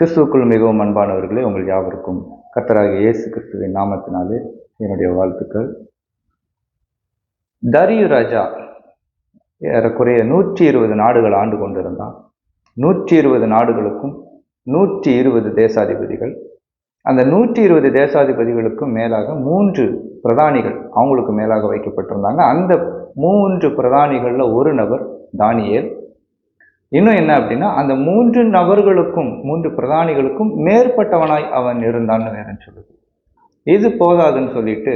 கிறிஸ்துவுக்குள் மிகவும் அன்பானவர்களே உங்கள் யாவருக்கும் கர்த்தராகிய இயேசு கிறிஸ்துவின் நாமத்தினாலே என்னுடைய வாழ்த்துக்கள். தரியு ராஜா ஏறக்குறைய நூற்றி இருபது நாடுகள் ஆண்டு கொண்டிருந்தான். நூற்றி இருபது நாடுகளுக்கும் நூற்றி இருபது தேசாதிபதிகள். அந்த நூற்றி இருபது தேசாதிபதிகளுக்கும் மேலாக மூன்று பிரதானிகள் அவங்களுக்கு மேலாக வைக்கப்பட்டிருந்தாங்க. அந்த மூன்று பிரதானிகளில் ஒரு நபர் தானியேல். இன்னும் என்ன அப்படின்னா அந்த மூன்று நபர்களுக்கும் மூன்று பிரதானிகளுக்கும் மேற்பட்டவனாய் அவன் இருந்தான்னு வேறன்னு சொல்லுது. இது போதாதுன்னு சொல்லிட்டு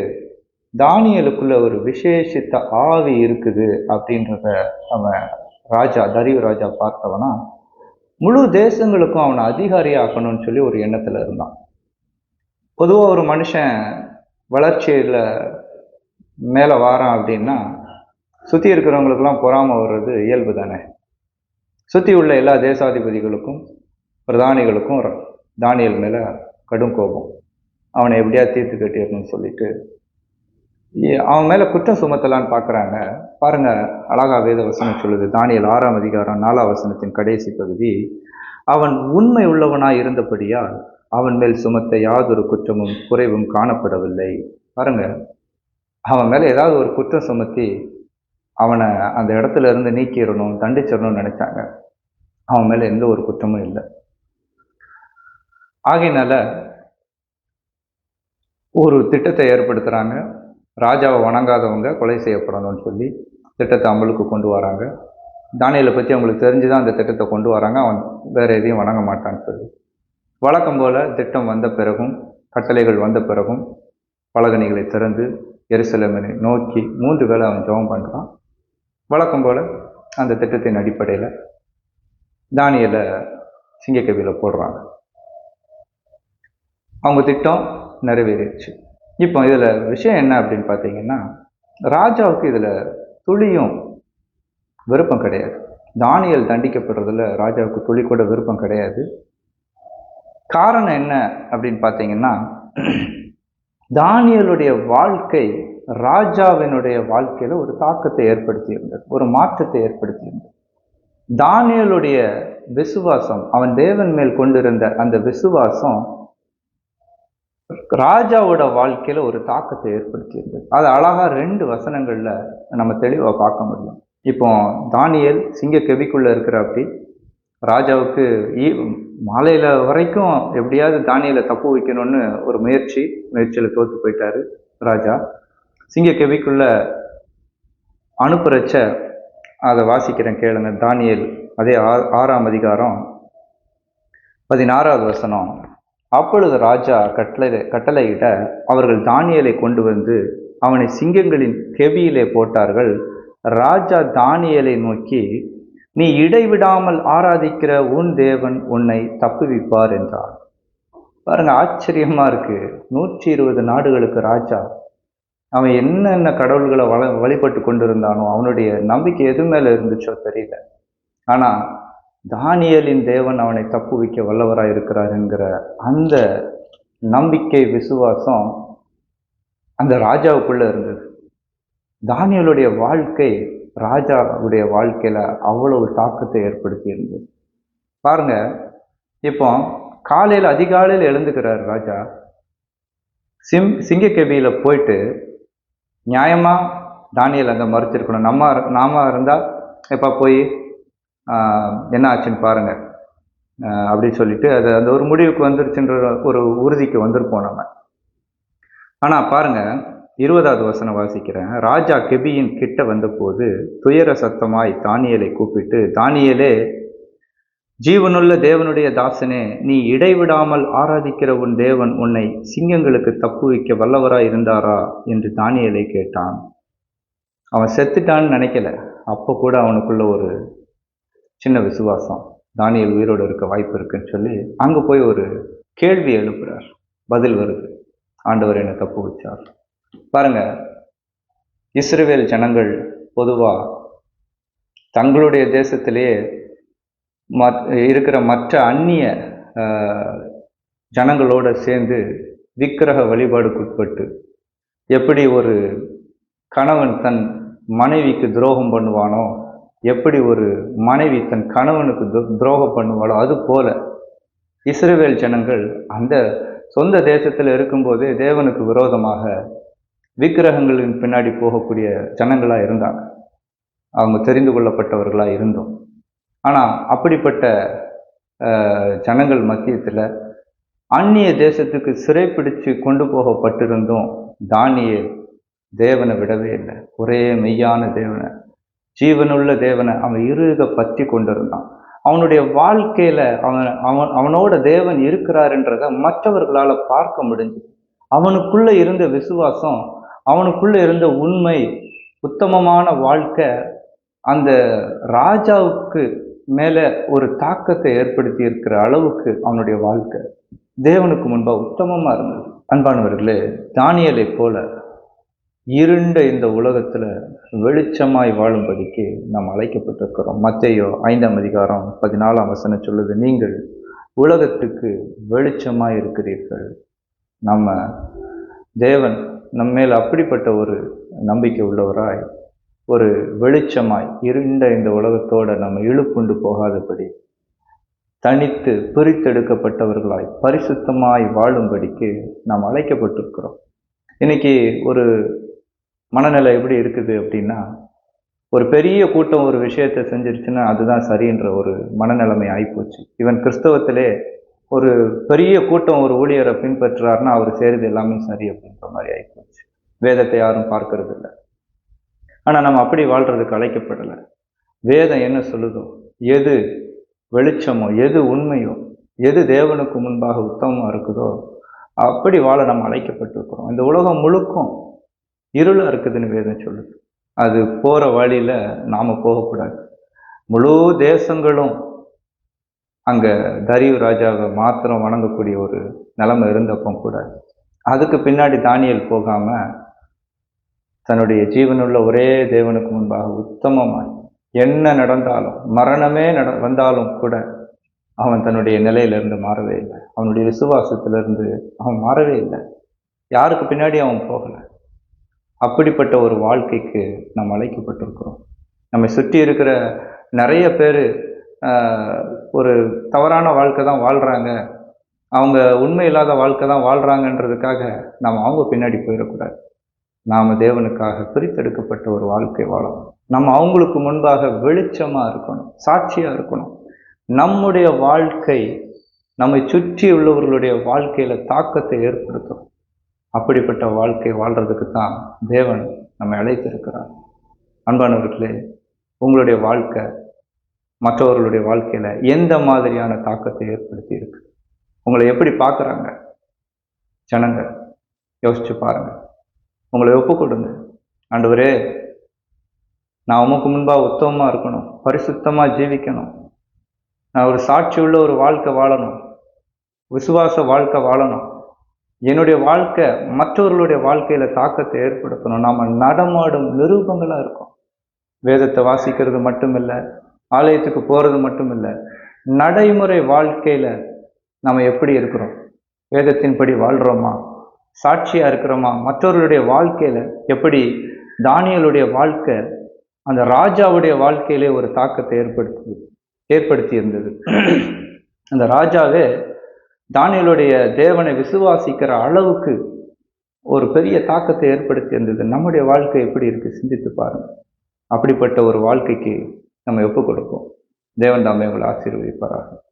தானியலுக்குள்ள ஒரு விசேஷித்த ஆவி இருக்குது அப்படின்றத அவன் ராஜா தரிவு ராஜா பார்த்தவனா முழு தேசங்களுக்கும் அவனை அதிகாரியாக்கணும்னு சொல்லி ஒரு எண்ணத்துல இருந்தான். பொதுவாக ஒரு மனுஷன் வளர்ச்சியில் மேலே வாரான் அப்படின்னா சுற்றி இருக்கிறவங்களுக்கெல்லாம் பொறாமல் வர்றது இயல்பு தானே. சுற்றி உள்ள எல்லா தேசாதிபதிகளுக்கும் பிரதானிகளுக்கும் தானியல் மேலே கடும் கோபம். அவனை எப்படியா தீர்த்து கட்டிடணும்னு சொல்லிட்டு அவன் மேலே குற்றம் சுமத்தலான்னு பார்க்குறாங்க பாருங்க அழகா வேத வசனம் சொல்லுது. தானியல் ஆறாம் அதிகாரம் நாலாம் வசனத்தின் கடைசி பகுதி. அவன் உண்மை உள்ளவனாய் இருந்தபடியால் அவன் மேல் சுமத்த யாதொரு குற்றமும் குறைவும் காணப்படவில்லை. பாருங்க அவன் மேலே ஏதாவது ஒரு குற்றம் சுமத்தி அவனை அந்த இடத்துல இருந்து நீக்கிடணும் தண்டிச்சிடணும்னு நினைச்சாங்க. அவன் மேல எந்த ஒரு குற்றமும் இல்லை. ஆகையினால ஒரு திட்டத்தை ஏற்படுத்துறாங்க. ராஜாவை வணங்காதவங்க கொலை செய்யப்படணும்னு சொல்லி திட்டத்தை அமலுக்கு கொண்டு வராங்க. தானியலை பற்றி அவங்களுக்கு தெரிஞ்சு தான் அந்த திட்டத்தை கொண்டு வராங்க. அவன் வேறு எதையும் வணங்க மாட்டான்னு சொல்லி. வழக்கம் போல் திட்டம் வந்த பிறகும் கட்டளைகள் வந்த பிறகும் பலகணிகளை திறந்து எரிசலமனை நோக்கி மூன்று வேளை அவன் ஜெபம் பண்ணுறான் வழக்கம் போல் அந்த திட்டத்தின் அடிப்படையில் தானியலை சிங்கக்கவியில் போடுறாங்க. அவங்க திட்டம் நிறைவேறிடுச்சு. இப்போ இதில் விஷயம் என்ன அப்படின்னு பார்த்தீங்கன்னா ராஜாவுக்கு இதில் துளியும் விருப்பம் கிடையாது. தானியல் தண்டிக்கப்படுறதுல ராஜாவுக்கு துளி கூட விருப்பம் கிடையாது. காரணம் என்ன அப்படின்னு பார்த்தீங்கன்னா தானியலுடைய வாழ்க்கை ராஜாவினுடைய வாழ்க்கையில் ஒரு தாக்கத்தை ஏற்படுத்தியிருந்தார் ஒரு மாற்றத்தை ஏற்படுத்தியிருந்தார் தானியலுடைய விசுவாசம் அவன் தேவன் மேல் கொண்டிருந்த அந்த விசுவாசம் ராஜாவோட வாழ்க்கையில ஒரு தாக்கத்தை ஏற்படுத்தியிருந்தது. அது அழகா ரெண்டு வசனங்கள்ல நம்ம தெளிவா பார்க்க முடியும். இப்போ தானியல் சிங்க கெவிக்குள்ள இருக்கிற அப்படி ராஜாவுக்கு ஈ- மாலையில வரைக்கும் எப்படியாவது தானியலை தப்பு வைக்கணும்னு ஒரு முயற்சி முயற்சியில தோத்து போயிட்டாரு ராஜா. சிங்க கவிக்குள்ள அனுப்புறச்ச அதை வாசிக்கிறேன் கேளுங்க. தானியல் அதே ஆ- ஆறாம் அதிகாரம் பதினாறாவது வசனம். அப்பொழுது ராஜா கட்டளை கட்டளையிட அவர்கள் தானியலை கொண்டு வந்து அவனை சிங்கங்களின் கெவியிலே போட்டார்கள். ராஜா தானியலை நோக்கி நீ இடைவிடாமல் ஆராதிக்கிற உன் தேவன் உன்னை தப்புவிப்பார் என்றார். பாருங்க ஆச்சரியமா இருக்கு. நூற்றி இருபது நாடுகளுக்கு ராஜா அவன் என்னென்ன கடவுள்களை வள வழிபட்டு கொண்டிருந்தானோ அவனுடைய நம்பிக்கை எது மேல இருந்துச்சோ தெரியல. ஆனா தானியலின் தேவன் அவனை தப்புவிக்க வல்லவராக இருக்கிறாருங்கிற அந்த நம்பிக்கை விசுவாசம் அந்த ராஜாவுக்குள்ள இருந்தது. தானியலுடைய வாழ்க்கை ராஜாவுடைய வாழ்க்கையில அவ்வளவு தாக்கத்தை ஏற்படுத்தி இருந்தது. பாருங்க இப்போ காலையில் அதிகாலையில் எழுந்துக்கிறார் ராஜா. சிம் சிங்கக்கெபியில போயிட்டு நியாயமாக தானியல் அந்த மறுத்திருக்கணும். நம்ம நாம இருந்தால் எப்போ போய் என்ன ஆச்சுன்னு பாருங்கள் அப்படின்னு சொல்லிட்டு அது அந்த ஒரு முடிவுக்கு வந்துருச்சுன்ற ஒரு உறுதிக்கு வந்திருப்போம் நம்ம. ஆனால் பாருங்க இருபதாவது வசனம் வாசிக்கிறேன். ராஜா கெபியின் கிட்ட வந்தபோது துயர சத்தமாய் தானியலை கூப்பிட்டு தானியலே ஜீவனுள்ள தேவனுடைய தாசனே நீ இடைவிடாமல் ஆராதிக்கிற உன் தேவன் உன்னை சிங்கங்களுக்கு தப்புவிக்க வல்லவராய் இருந்தாரா? என்று தானியலை கேட்டான். அவன் செத்துட்டான்னு நினைக்கல. அப்போ கூட அவனுக்குள்ள ஒரு சின்ன விசுவாசம். தானியல் உயிரோடு இருக்க வாய்ப்பு இருக்குன்னு சொல்லி அங்கே போய் ஒரு கேள்வி எழுப்புறார். பதில் வருது. ஆண்டவர் என்னை தப்பு வச்சார். பாருங்க இஸ்ரேவேல் ஜனங்கள் பொதுவாக தங்களுடைய தேசத்திலேயே மத் இருக்கிற மற்ற அந்நிய ஜனங்களோடு சேர்ந்து விக்கிரக வழிபாடுக்குட்பட்டு எப்படி ஒரு கணவன் தன் மனைவிக்கு துரோகம் பண்ணுவானோ எப்படி ஒரு மனைவி தன் கணவனுக்கு து- துரோகம் பண்ணுவாளோ அது போல இஸ்ரேவேல் ஜனங்கள் அந்த சொந்த தேசத்தில் இருக்கும்போதே தேவனுக்கு விரோதமாக விக்கிரகங்களின் பின்னாடி போகக்கூடிய ஜனங்களாக இருந்தாங்க. அவங்க தெரிந்து கொள்ளப்பட்டவர்களாக இருந்தோம். ஆனால் அப்படிப்பட்ட ஜனங்கள் மத்தியத்தில் அந்நிய தேசத்துக்கு சிறைப்பிடித்து கொண்டு போகப்பட்டிருந்தும் தானியே தேவனை விடவே இல்லை. ஒரே மெய்யான தேவனை ஜீவனுள்ள தேவனை அவன் இருக பற்றி கொண்டிருந்தான். அவனுடைய வாழ்க்கையில் அவன் அவன் அவனோட தேவன் இருக்கிறாருன்றத மற்றவர்களால் பார்க்க முடிஞ்சு அவனுக்குள்ளே இருந்த விசுவாசம் அவனுக்குள்ளே இருந்த உண்மை உத்தமமான வாழ்க்கை அந்த ராஜாவுக்கு மேலே ஒரு தாக்கத்தை ஏற்படுத்தி இருக்கிற அளவுக்கு அவனுடைய வாழ்க்கை தேவனுக்கு முன்பாக உத்தமமாக இருந்தது. அன்பானவர்களே தானியலை போல இருண்ட இந்த உலகத்தில் வெளிச்சமாய் வாழும்படிக்கு நாம் அழைக்கப்பட்டிருக்கிறோம். மத்தையோ ஐந்தாம் அதிகாரம் பதினாலாம் வசனம் சொல்லுது நீங்கள் உலகத்துக்கு வெளிச்சமாய் இருக்கிறீர்கள். நம்ம தேவன் நம்ம மேல் அப்படிப்பட்ட ஒரு நம்பிக்கை உள்ளவராய் ஒரு வெளிச்சமாய் இருண்ட இந்த உலகத்தோட நம்ம இழுப்புண்டு போகாதபடி தனித்து பிரித்தெடுக்கப்பட்டவர்களாய் பரிசுத்தமாய் வாழும்படிக்கு நாம் அழைக்கப்பட்டிருக்கிறோம். இன்னைக்கு ஒரு மனநிலை எப்படி இருக்குது அப்படின்னா ஒரு பெரிய கூட்டம் ஒரு விஷயத்தை செஞ்சிருச்சுன்னா அதுதான் சரின்ற ஒரு மனநிலைமை ஆகிப்போச்சு இவன் கிறிஸ்தவத்திலே ஒரு பெரிய கூட்டம் ஒரு ஊழியரை பின்பற்றுறாருன்னா அவர் செய்கிறது எல்லாமே சரி அப்படின்ற மாதிரி ஆகிப்போச்சு வேதத்தை யாரும் பார்க்கறது இல்லை ஆனால் நம்ம அப்படி வாழ்கிறதுக்கு அழைக்கப்படலை. வேதம் என்ன சொல்லுதோ எது வெளிச்சமோ எது உண்மையோ எது தேவனுக்கு முன்பாக உத்தமமாக இருக்குதோ அப்படி வாழ நம்ம அழைக்கப்பட்டிருக்கிறோம். இந்த உலகம் முழுக்கும் இருளாக இருக்குதுன்னு வேதம் சொல்லுது. அது போகிற வழியில் நாம் போகக்கூடாது. முழு தேசங்களும் அங்கே தரியு ராஜாவை மாத்திரம் வணங்கக்கூடிய ஒரு நிலைமை இருந்தப்போ கூட அதுக்கு பின்னாடி தானியல் போகாமல் தன்னுடைய ஜீவனுள்ள ஒரே தேவனுக்கு முன்பாக உத்தமமாய். என்ன நடந்தாலும் மரணமே நட வந்தாலும் கூட அவன் தன்னுடைய நிலையிலிருந்து மாறவே இல்லை. அவனுடைய விசுவாசத்திலிருந்து அவன் மாறவே இல்லை. யாருக்கு பின்னாடி அவன் போகலை? அப்படிப்பட்ட ஒரு வாழ்க்கைக்கு நாம் அழைக்கப்பட்டிருக்கிறோம். நம்மை சுற்றி இருக்கிற நிறைய பேர் ஒரு தவறான வாழ்க்கை தான் வாழ்கிறாங்க அவங்க உண்மை இல்லாத வாழ்க்கை தான் வாழ்கிறாங்கன்றதுக்காக நாம் அவங்க பின்னாடி போயிடக்கூடாது. நாம் தேவனுக்காக பிரித்தெடுக்கப்பட்ட ஒரு வாழ்க்கை வாழணும். நம்ம அவங்களுக்கு முன்பாக வெளிச்சமாக இருக்கணும் சாட்சியாக இருக்கணும். நம்முடைய வாழ்க்கை நம்மை சுற்றி உள்ளவர்களுடைய வாழ்க்கையில் தாக்கத்தை ஏற்படுத்தும் அப்படிப்பட்ட வாழ்க்கை வாழ்கிறதுக்கு தான் தேவன் நம்மை அழைத்திருக்கிறார். அன்பானவர்களே உங்களுடைய வாழ்க்கை மற்றவர்களுடைய வாழ்க்கையில் எந்த மாதிரியான தாக்கத்தை ஏற்படுத்தி இருக்கு உங்களை எப்படி பார்க்குறாங்க? ஜனங்க யோசிச்சு பாருங்கள் உங்களை ஒப்பு கொடுங்க ஆண்டவரே நான் உமக்கு முன்பாக உத்தமமாக இருக்கணும் பரிசுத்தமாக ஜீவிக்கணும். நான் ஒரு சாட்சி உள்ள ஒரு வாழ்க்கை வாழணும் விசுவாச வாழ்க்கை வாழணும். என்னுடைய வாழ்க்கை மற்றவர்களுடைய வாழ்க்கையில தாக்கத்தை ஏற்படுத்தணும். நாம நடமாடும் நிரூபங்களா இருக்கும். வேதத்தை வாசிக்கிறது மட்டும் இல்லை ஆலயத்துக்கு போறது மட்டும் இல்லை நடைமுறை வாழ்க்கையில நம்ம எப்படி இருக்கிறோம்? வேதத்தின்படி வாழ்கிறோமா சாட்சியாக இருக்கிறோமா? மற்றவர்களுடைய வாழ்க்கையில் எப்படி தானியலுடைய வாழ்க்கை அந்த ராஜாவுடைய வாழ்க்கையிலே ஒரு தாக்கத்தை ஏற்படுத்து ஏற்படுத்தி இருந்தது அந்த ராஜாவே தானியலுடைய தேவனை விசுவாசிக்கிற அளவுக்கு ஒரு பெரிய தாக்கத்தை ஏற்படுத்தி இருந்தது நம்முடைய வாழ்க்கை எப்படி இருக்கு? சிந்தித்து பாருங்க. அப்படிப்பட்ட ஒரு வாழ்க்கைக்கு நம்ம ஒப்பு கொடுப்போம். தேவன் தாமே உங்களை ஆசீர்வதிப்பாராக.